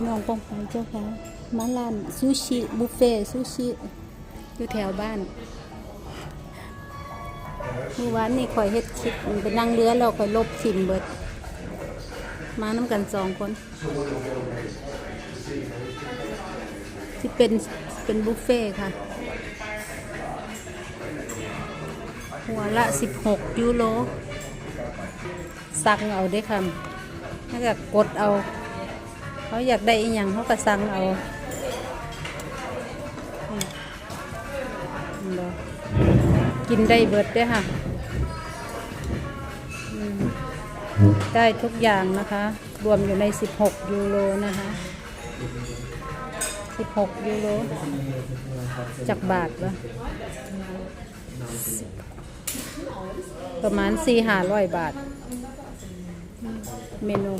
พี่น้องป้องไปเจ้าค่ะมาร้านซูชิบุฟเฟ่ซูชิอยู่แถวบ้านเมื่อวานนี่คอยเฮ็ดคลิปไปนั่งเรือแล้วคอยลบทิมเบิด มาน้ำกันสองคนที่เป็นเป็นบุฟเฟ่ค่ะ หัวละ 16 ยูโรสั่งเอาได้อคำถ้าก็กดเอา เขาอยากได้อีหยังเขาก็สั่งเอาอกินได้เบิดด้วยค่ะ ได้ทุกอย่างนะคะ รวมอยู่ใน 16 ยูโรนะคะ 16 ยูโรจากบาทวะประมาณ4-500 บาท เมนู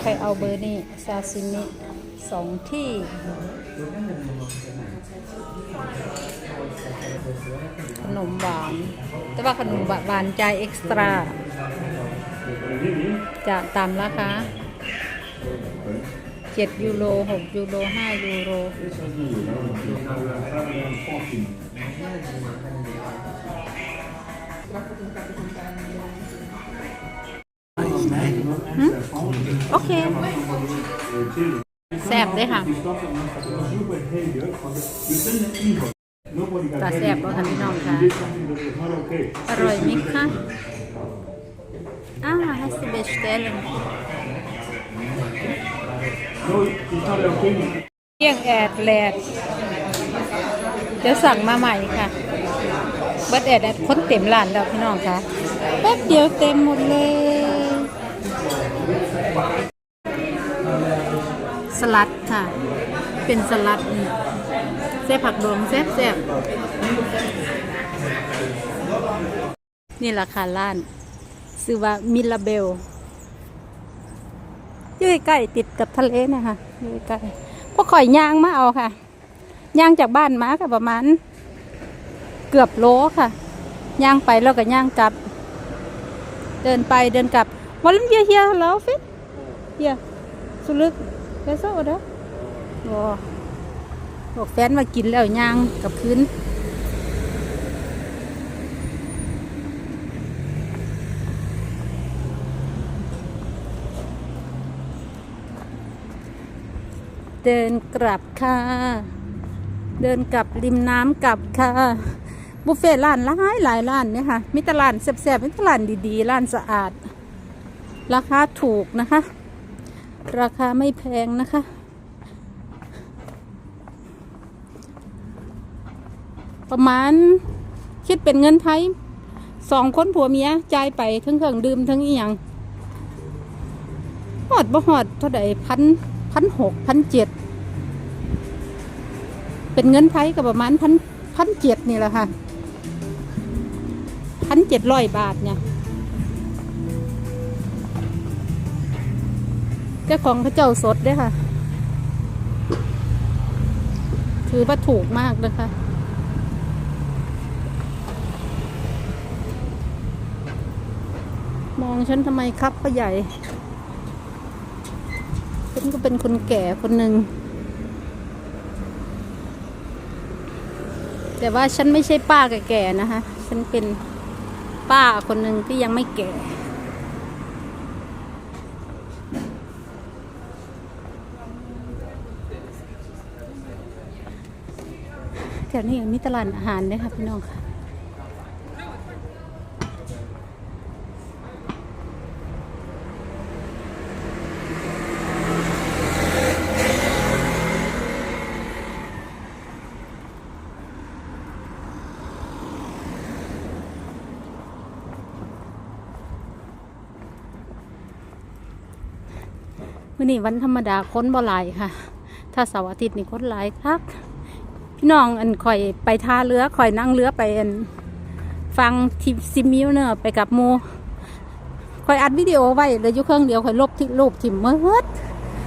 ใครเอาเบอร์นี่ซาซิมิสองที่ขนมหวาน แต่ว่าขนมหวานใจเอ็กซ์ตร้าจะตามราคา7ยูโร6ยูโร5ยูโร โอเค แซ่บเลยค่ะตาแซ่บบ่ค่ะพี่น้องค่ะ อร่อยไหมคะอ่าให้สิเบสเตลเกี่ยงแอดแลดเดี๋ยวสั่งมาใหม่ค่ะ เบิดแอดแอดคนเต็มร้านแล้วพี่น้องคะแป๊บเดียวเต็มหมดเลย สลัดค่ะ เป็นสลัดแซ่บผักดองแซ่บแซ่บนี่ราคาร้านซื้อว่ามิลาเบลอยู่ใกล้ติดกับทะเลนะคะอยู่ใกล้พวกข่อยย่างมาเอาค่ะย่างจากบ้านมาค่ะประมาณ เกือบโลค่ะ ย่างไปแล้วก็ย่างกลับ เดินไปเดินกลับวันนี้เฮียเฮียแล้วฟิตเฮียสุลึกไปโซ่เด้อบ่บอกแฟนมากินแล้วย่างกับพื้นเดินกลับค่ะ เดินกลับริมน้ำกลับค่ะ บุฟเฟ่ต์ร้านหลายหลายร้านเนี่ยค่ะมีตลาดแซ่บๆมีตลาดดีๆร้านสะอาด ราคาถูกนะคะ ราคาไม่แพงนะคะ ประมาณคิดเป็นเงินไทยสองคนผัวเมียจ่ายไปทั้งเครื่องดื่มทั้งอีหยังหอดบ่หอดเท่าไหร่พันพันหกพันเจ็ดเป็นเงินไทยก็ประมาณพันพันเจ็ดนี่แหละค่ะ พันเจ็ดร้อยบาทเนี่ยเจ้าของพระเจ้าสดด้วยค่ะ ถือว่าถูกมากนะคะมองฉันทำไมครับพ่อใหญ่ ฉันก็เป็นคนแก่คนหนึ่ง แต่ว่าฉันไม่ใช่ป้าแก่ๆนะคะ ฉันเป็น ป้าคนหนึ่งที่ยังไม่แก่ แถวนี้มีตลาดอาหารด้วยค่ะพี่น้องค่ะ อนี้วันธรรมดาค้นบ่หลายค่ะ ถ้าเสาร์อาทิตย์นี่ค้นหลายครับพี่น้องอันคอยไปท่าเรือคอยนั่งเรือไปอันฟังทีซิมิวเนอร์ไปกับโมคอยอัดวิดีโอไว้เลยยุเครื่องเดียวคอยลบที่รูปถิ่มเมื่อ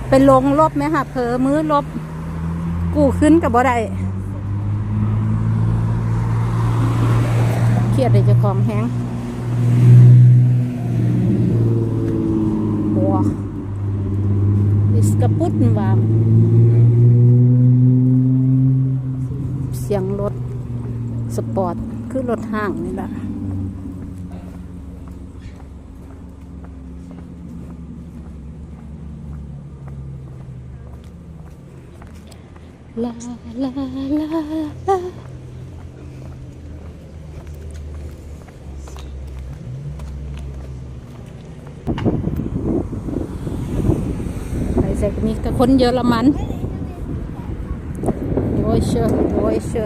เป็นลงลบไหมค่ะเพอมือลบ กูขึ้นกับบ่ได้เครียดเลยจะของแห้งบัวามเสียงรถ สปอร์ต คือรถห้างนี่แหละลาลาลาลาี่กันนี้แต่คนเยอรมันโอ้ยเชื่อโอ้ยเชื่อ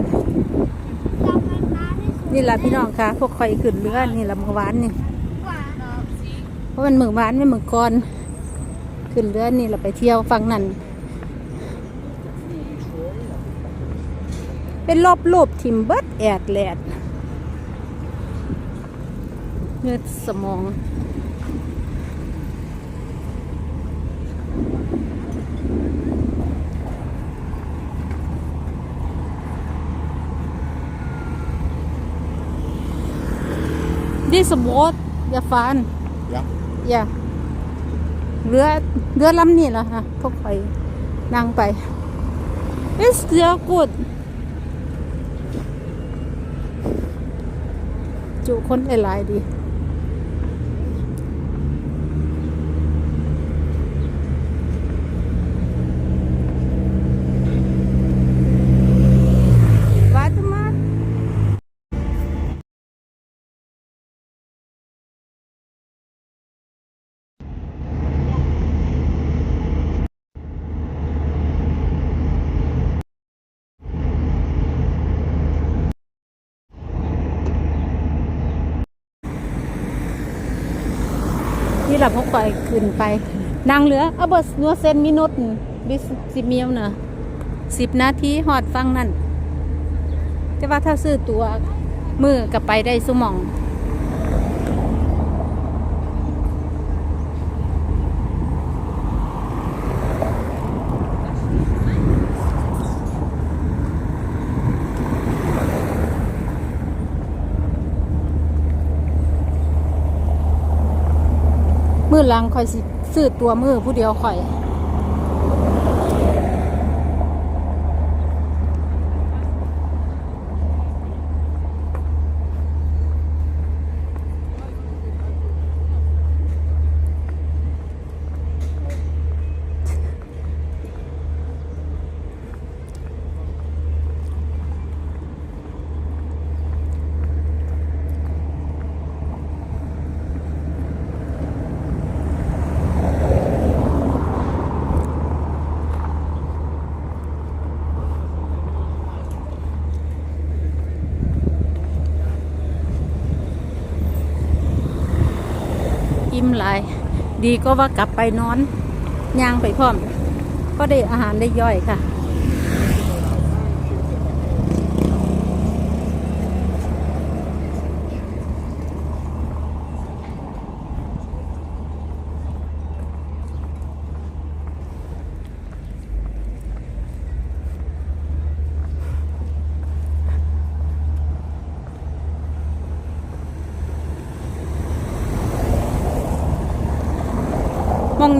นี่แหละพี่น้องค่ะ พวกคอยขึ้นเรือนี่แหละมื่อวานนี่เพราะมันมือวานไม่มือก่อน ขึ้นเรือนี่เราไปเที่ยวฝั่งนั้นเป็นรอบรูปทิมเบิร์ดแอดแลดเงือดสมอง This boat อย่าฟาน Ja. อย่าเรือเรือลำนี่แหละค่ะพวกไปนั่งไป It's still good จุคนหลายๆดี ที่เราพกไปขึ้นไปนางเหลือเอาเบสนัวเซนมินุตบิสสิเมียวเนอะสิบนาทีหอดฟังนั่นแต่ว่าถ้าซื้อตัวมือกับไปได้สมอง หลังคอยสิซื้อตัวมือผู้เดียวคอย อิ่มหลาย ดีก็ว่ากลับไปนอนย่างไปพร้อม ก็ได้อาหารได้ย่อยค่ะ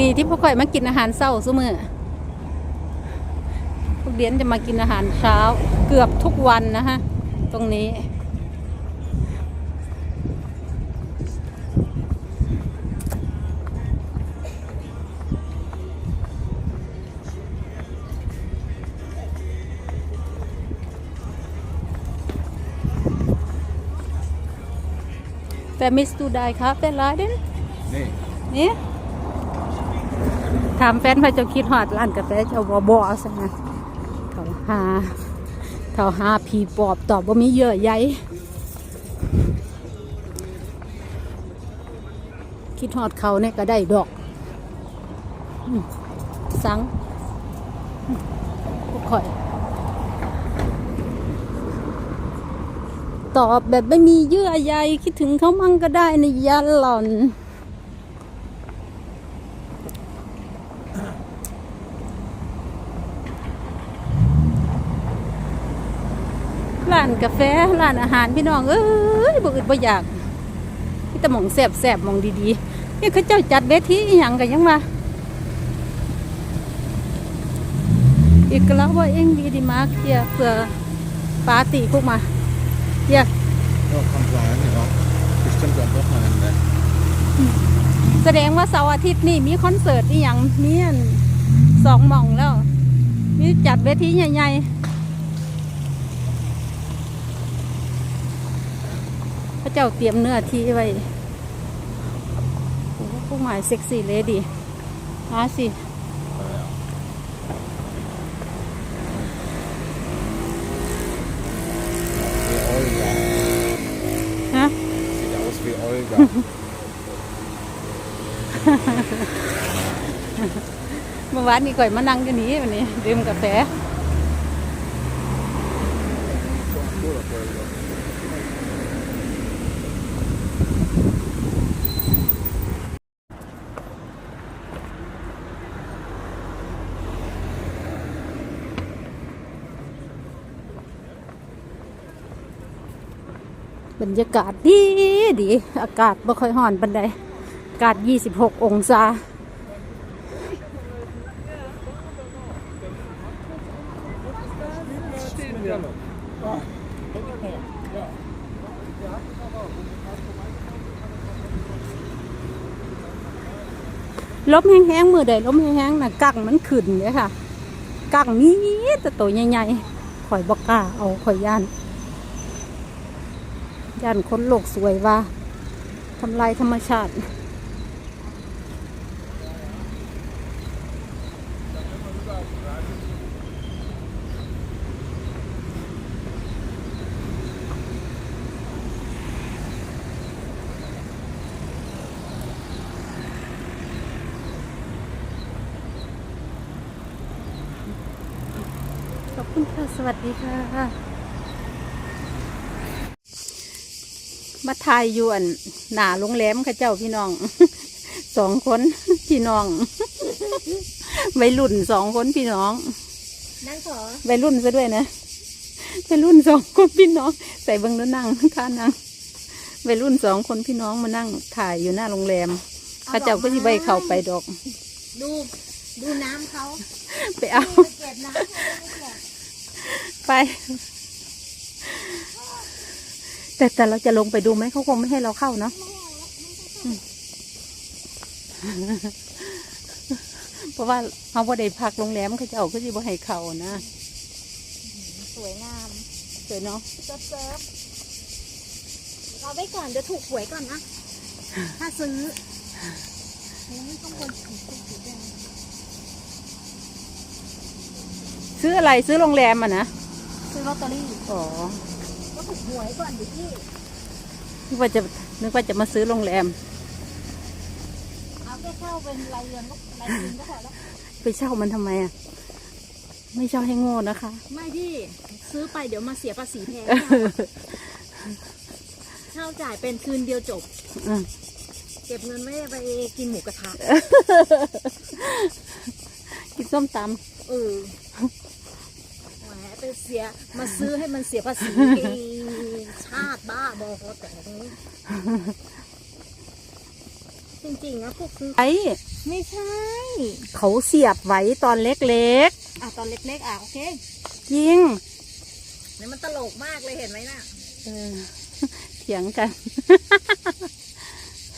มองนี้ที่พวกข่อยมากินอาหารเช้าซุมือพวกเดียนจะมากินอาหารเช้าเกือบทุกวันนะฮะ ตรงนี้ Vermisst du dein Kaffeeladen? Nee. นี่ถามแฟนพระเจ้าคิดหอดร้านกาแฟเจ้าบอบอสนะเขาหาเขาหาผีปอบตอบว่ามีเยอะใหญ่คิดหอดเขาเนี่ยก็ได้ดอกสังพวกข่อยตอบแบบไม่มีเยื่อใยคิดถึงเขามั่งก็ได้ในะยันหล่อน ร้านกาแฟร้านอาหารพี่น้องเอ้ยบ่อึดบ่อยากมีแต่หมองแสบแสบๆหมองดีๆนี่เขาเจ้าจัดเวทีอหย่างกันยังวะ Ik glaube irgendwie die mag hier für Party. Guck mal. Hier. Ja, kann sein, ja. Bestimmt am Wochenende. แสดงว่าเสาร์อาทิตย์นี่มีคอนเสิร์ตอีหยังมีอันสองหม่องแล้ว มีจัดเวทีใหญ่ๆ พระ เจ้าเตรียมเนื้อที่ไว้ผู้หมายเซ็กซี่เลดี้มาสิฮะ Sieht aus wie Olga. เมื่อวานนี้ก่อยมานั่งกันนี้วันนี้ดื่มกาแฟ บรรยากาศดีดีอากาศไม่ค่อยห่อนปันใดอากาศ 26 องศาลมแห้งๆมือใดลมแห้งๆนะกังมันขึ้นเลยค่ะกังนี้แต่ตัวใหญ่ๆข่อยบอกกล้าเอาข่อยย่าน ย่านคนโลกสวยว่าทำลายธรรมชาติ ขอบคุณค่ะ สวัสดีค่ะ มาทายอยวนหนาโรงแรมค่ะเจ้าพี่น้องสองคนพี่น้องวัยรุ่นสองคนพี่น้องนั่งขอวัยรุ่นซะด้วยนะวัยรุ่นสองคนพี่น้อง ใส่เบิ้งแล้วนั่งท่านั่งวัยรุ่นสองคนพี่น้องมานั่งถ่ายอยู่หน้าโรงแรมเข้าเจ้าก็ที่ใบเข้าไปดอก ดูดูน้ำเขาไปเอาไปเก็บน้ำให้ไม่เก็บ ไป แต่แต่เราจะลงไปดูไหมเขาคงไม่ให้เราเข้าเนาะอืมเพราะว่าเขาบ่ได้พักโรงแรมเขาจะเอาก็จะบ่ให้เข้านะ สวยงามเดี๋ยวเนาะเซิร์ฟเซิร์ฟเอาไว้ก่อนเดี๋ยวถูกหวยก่อนนะ ถ้าซื้อโอ้ยต้องคนถูกถูกถูกด้วยนะซื้ออะไรซื้อโรงแรมอะนะ ซื้อลอตเตอรี่ อ๋อก็ ถูกหวยก่อนดิพี่นึกว่าจะนึกว่าจะมาซื้อโรงแรม เอาแค่เข้าเป็นรายเดือนก็รายเดือนก็พอแล้ว ไปเช่ามันทำไมอะ ไม่เช่าให้โง่นะคะ ไม่พี่ซื้อไปเดี๋ยวมาเสียภาษีแพงเช่าจ่ายเป็นคืนเดียวจบอืมเก็บเงินไม่ได้ไปกินหมูกระทะกินส้มตเออแหมไปเสียมาซื้อให้มันเสียภาษีเองชาติ บ้าบอคอแต่นี้จริงๆนะพวกซื้อำไอ้ไม่ใช่ เขาเสียบไว้ตอนเล็กอะตอนเล็กๆอะโอเคๆจริงนี่มันตลกมากเลยเห็นไหมน่ะ เออเถียงกัน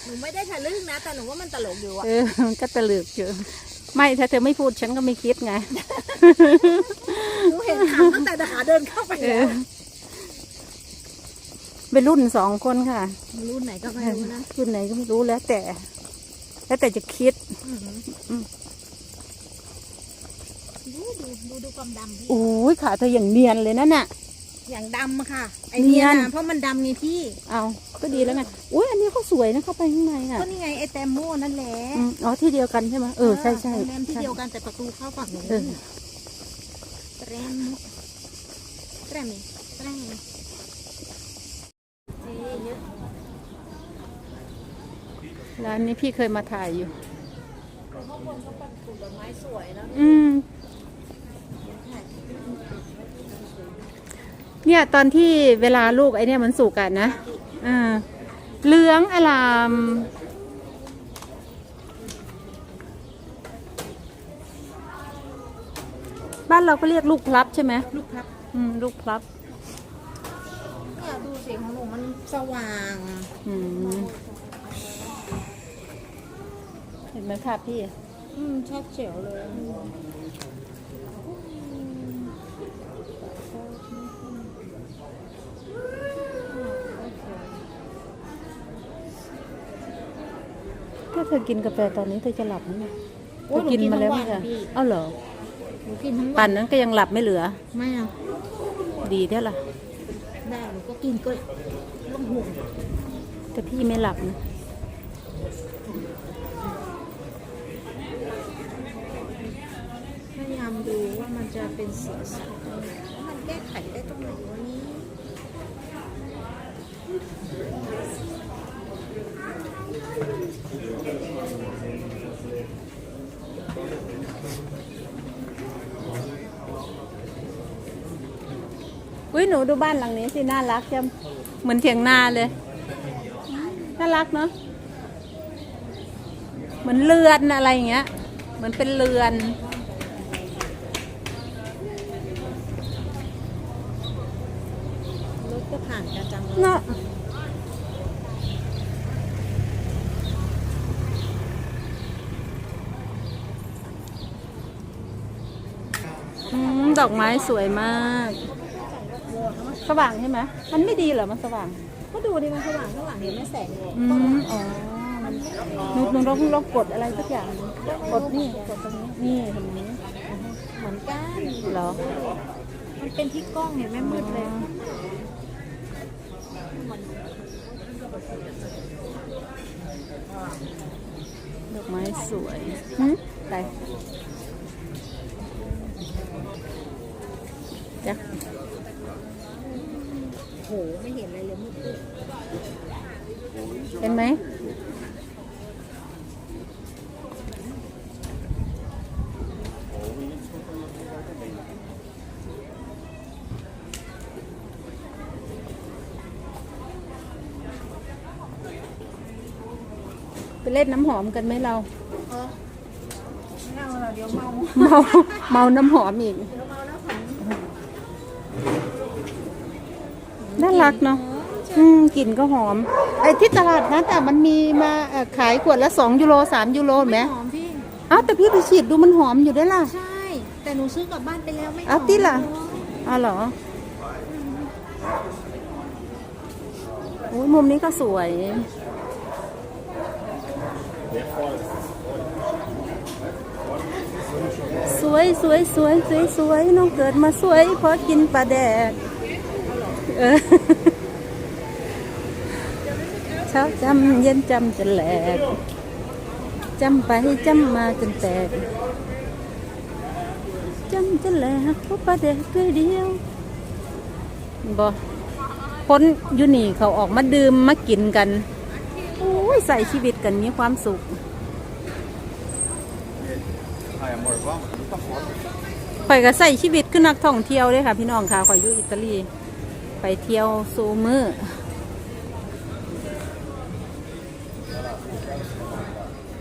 หนูไม่ได้ทะลึ่งนะ แต่หนูว่ามันตลกอยู่อะเออมันก็ตะลึกอยู่ไม่ถ้าเธอไม่พูดฉันก็ไม่คิดไง หนูเห็นขาตั้งแต่ขาเดินเข้าไปเอแล้อว เป็นรุ่นสองคนค่ะ รุ่นไหนก็ไม่รู้นะรุ่นไหนก็ไม่รู้แล้วแต่ แล้วแต่จะคิดอื้อหืออมดูดูดูดูความดำพี่โอ้ยขาเธออย่างเนียนเลยนั่นน่ะ อย่างดำอะค่ะ ไอเนีเนียยนนะเพราะมันดำไงพี่ เอาก็ดีแล้วไงอุ้ยอันนี้เขาสวยนะเข้าไปข้างในอะก็นี่ไงไอแตมโม่นั่นแหละอืมอ๋อที่เดียวกันใช่ไหมเออใช่ใช่โรงแรมที่ใช่เดียวกันแต่ประตูเข้าฝั่งนู้นเออแตรมแตรมนี่แตรมนี่เจ๊เยอะ ร้านนี้พี่เคยมาถ่ายอยู่ ข้างบนก็เป็นปลูกดอกไม้สวยนะอืม เนี่ยตอนที่เวลาลูกไอเนี่ยมันสุกอะนะอ่าเหลืองอลาม บ้านเราก็เรียกลูกพลับใช่ไหมลูกครับ อืม ลูกพลับ เนี่ยดูสิของหนูมัน สว่างอืมเห็นไหมค่ะพี่ อืมชัดเจ๋วเลยถ้าเธอกินกาแฟตอนนี้เธอจะหลับไหมเนี่ยโอ้เธอยหนูกินกินมาทั้แล้วงไหมวันคะพี่เอ้าเหรอหนูกินทั้งวัปั่นนนั้นก็ยังหลับไม่เหลือ ไม่เอาดีได้ล่ะได้หนูก็กินก็ต้องห่วง แต่พี่ไม่หลับนะพยายามดูว่ามันจะเป็นสีสันมันแก้ไขได้ตรงไหนวันนี้ อุ้ยหนูดูบ้านหลังนี้สิน่ารักจังเหมือนเถียงนาเลย น่ารักเนาะเหมือนเรือนอะไรอย่างเงี้ย เหมือนเป็นเรือนรถก็ผ่านกันจังเลยเนาะอืมดอกไม้สวยมาก สว่างใช่ไหมมันไม่ดีเหรอมันสว่าง ก็ดูดิมันสว่างข้างหลังเห็นไหมแสงอืมอ๋อหนูหนูลองลองกดอะไรสักอย่างกดนี่กดตรงนี้นี่เห็นไหมเหมือนกันเหรอมันเป็นที่กล้องเห็นไหมมืดเลยดอกไม้สวยหืมไปจ้ะ โหไม่เห็นอะไรเลยมืดเลยเห็นไหมไปเล่นน้ำหอมกันไหมเรา เออไม่เอาเราเดี๋ยวเมา เมา เมาน้ำหอมอีก เดี๋ยวเมาแล้วฝัน น่ารักเนาะอืมกลิ่นก็หอม ไอ้ที่ตลาดนะแต่มันมีมาเอ่อขายขวดละสองยูโรสามยูโรเห็นไหมหอมพี่เอ้าแต่พี่ไปฉีดดูมันหอมอยู่ได้ล่ะ ใช่ แต่หนูซื้อกลับบ้านไปแล้วไม่หอมเอาติล่ะอ้าวเหรอโอ้ยมุมนี้ก็สวย สวยสวยสวยสวยสวยน้องเกิดมาสวยเพราะกินปลาแดก เออเช้าจำเย็นจำจะแหลกจำไปจำมาจนแตกจำจะแหลกเพราะปลาแดกเกลือเดียวบ่คนยูนี่เขาออกมาดื่มมากินกันโอ้ยใส่ชีวิตกันมีความสุขไข่อยก็ใส่ชีวิตคือนักท่องเที่ยวเลยค่ะ พี่น้องค่ะข่อยอยู่อิตาลี ไปเที่ยวซูมือ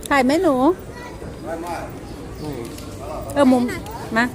ถ่ายไหมหนู เออมุมมา